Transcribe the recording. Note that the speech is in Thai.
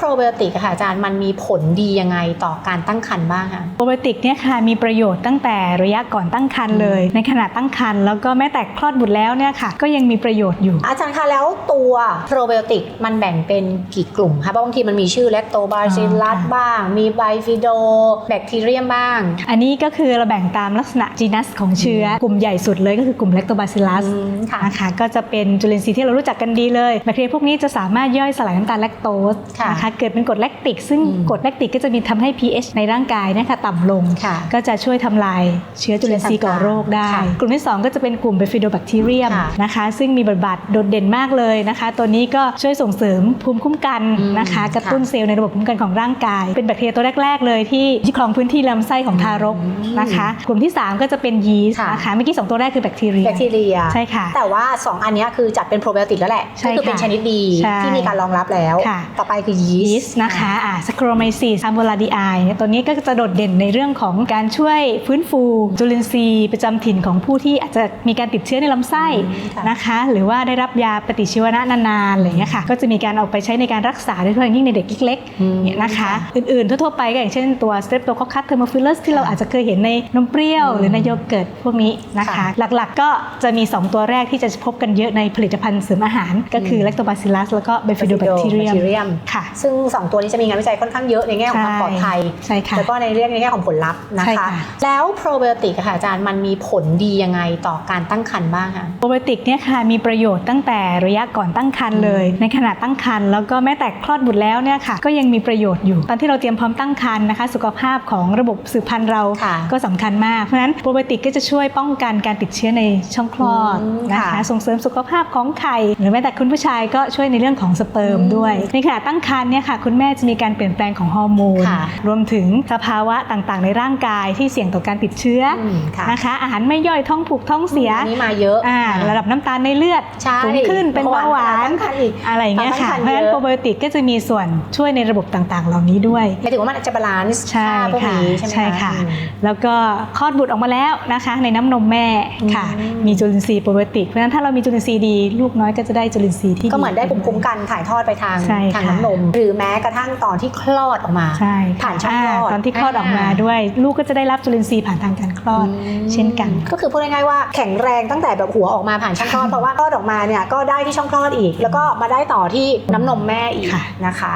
โปรไบโอติกอะค่ะอาจารย์มันมีผลดียังไงต่อการตั้งครรภ์บ้างคะโปรไบโอติกเนี่ยค่ะมีประโยชน์ตั้งแต่ระยะก่อนตั้งครรภ์เลย ในขณะตั้งครรภ์แล้วก็แม้แต่คลอดบุตรแล้วเนี่ยค่ะ ก็ยังมีประโยชน์อยู่ อาจารย์คะแล้วตัวโปรไบโอติกมันแบ่งเป็นกี่กลุ่มคะเพราะบางทีมันมีชื่อแลคโตบาซิลลัสอ๋อค่ะบ้าง มีไบฟิโดแบคทีเรียมบ้าง อันนี้ก็คือเราแบ่งตามลักษณะจีนัสของเชื้อกลุ่มใหญ่สุดเลยก็คือกลุ่ม Lactobacillus อืมค่ะนะคะก็จะเป็นจุลินทรีย์ที่เรารู้จักกันดีเลยแบคทีเรียพวกนี้จะสามารถย่อยสลายน้ำตาลแลคโตสค่ะนะคะเกิดเป็นกรดแลคติก ซึ่งอืมกรดแลคติกก็จะมีทำให้ pH ในร่างกายเนะคะต่ำลงค่ะก็จะช่วยทำลายเชื้อจุลินทรีย์ก่อโรคได้ค่ะกลุ่มที่ 2 ก็จะเป็นกลุ่ม Bifidobacterium ค่ะนะคะ ซึ่งมีบทบาทโดดเด่นมากเลยนะคะ ตัวนี้ก็ช่วยส่งเสริมภูมิคุ้มกันอืมนะคะ กระตุ้นค่ะเซลล์ในระบบภูมิคุ้มกันของร่างกาย เป็นแบคทีเรียตัวแรก ๆ เลยที่ที่ครองพื้นที่ลำไส้ของทารกอืมนะคะ กลุ่มที่ 3 ก็จะเป็นยีสต์ค่ะนะคะเมื่อกี้สองตัวแรกคือแบคทีเรียแบคทีเรียใช่ค่ะ แต่ว่า 2 อันเนี้ยคือจัดเป็นโปรไบโอติกแล้วแหละใช่ก็คือเป็นค่ะชนิดดีใช่ที่มีการรองรับแล้วค่ะต่อไปคือยียีสสต์ต์นะคะอ่าสโครไมซีสอัมโบลาดีไอตัวนี้ก็จะโดดเด่นในเรื่องของการช่วยฟื้นฟู จุลินทรีย์ประจำถิ่นของผู้ที่อาจจะมีการติดเชื้อในลำไส้อืมค่ะนะคะ หรือว่าได้รับยาปฏิชีวนะนานๆอะไรอย่างเงี้ยค่ะก็จะมีการเอาไปใช้ในการรักษาโดยเฉพาะอย่างยิ่งในเด็กเล็กอืมๆเนี่ยนะคะ อื่นๆ ทั่วๆไปก็อย่างเช่นตัว Streptococcus thermophilus ที่เราอาจจะเคยเห็นในนมเปรี้ยว หรือในโยเกิร์ตพวกนี้นะคะค่ะหลักๆก็จะมี 2 ตัวแรกที่จะพบกันเยอะในผลิตภัณฑ์เสริมอาหาร ก็คืออืม Lactobacillus แล้วก็ Bifidobacterium Bifidobacterium ค่ะซึ่ง 2 ตัวนี้จะมีงานวิจัยค่อนข้างเยอะในแง่ของความปลอดภัยใช่ค่ะแล้วก็ในเรื่องในแง่ของผลลัพธ์นะใช่คะค่ะแล้วโปรไบโอติกอะค่ะอาจารย์มันมีผลดียังไงต่อการตั้งครรภ์บ้างคะโปรไบโอติกเนี่ยค่ะมีประโยชน์ตั้งแต่ระยะก่อนตั้งครรภ์เลย ในขณะตั้งครรภ์แล้วก็แม้แต่คลอดบุตรแล้วเนี่ยค่ะก็ยังมีประโยชน์อยู่ ตอนที่เราเตรียมพร้อมตั้งครรภ์นะคะ สุขภาพของระบบสืบพันธุ์เราค่ะก็สำคัญมากเพราะฉะนั้นโปรไบโอติกก็จะช่วยป้องกันการติดเชื้อในช่องคลอดอืมนะคะค่ะส่งเสริมสุขภาพของไข่หรือแม้แต่คุณผู้ชายก็ช่วยในเรื่องของสเปิร์มอืมด้วยในขณะตั้งครรภ์เนี่ยค่ะคุณแม่จะมีการเปลี่ยนแปลงของฮอร์โมน ค่ะรวมถึงสภาวะต่างๆ ในร่างกายที่เสี่ยงต่อการติดเชื้ออมค่ะ นะคะ อาหารไม่ย่อยท้องผูกท้องเสียอันนี้มาเยอะอ่าระดับน้ำตาลในเลือดใช่สูงขึ้นเป็นเบาหวาน ตั้งครรภ์อีก อะไรอย่างเงี้ยค่ะตั้งเพครรภ์ราะฉะนั้นเยอะโปรไบโอติกก็จะมีส่วนช่วยในระบบต่างๆ เหล่านี้ด้วย หมายถึงว่ามันจะบาลานซ์ใช่ค่าพวกค่ะนี้ใช่ไหม ใช่ค่ะอืมแล้วก็คลอดบุตรออกมาแล้วนะคะ ในน้ำนมแม่ค่ะ อืม มีจุลินทรีย์โปรไบโอติก เพราะฉะนั้นถ้าเรามีจุลินทรีย์ดี ลูกน้อยก็จะได้จุลินทรีย์ที่ ก็เหมือนได้ภูมิคุ้มกันถ่ายทอดไปทางใช่ทางค่ะน้ำนม หรือแม้กระทั่งตอนที่คลอดออกมาใช่ผ่านช่องคลอดาตอนที่คลอดออกมาด้วย ลูกก็จะได้รับจุลินทรีย์ผ่านทางการคลอด เช่นกัน ก็คือพูดง่ายๆว่าแข็งแรงตั้งแต่แบบหัวออกมาผ่านช่องคลอดเพราะว่าคลอดออกมาเนี่ยก็ได้ที่ช่องคลอดอีก แล้วก็มาได้ต่อที่น้ำนมแม่อีกค่ะนะคะ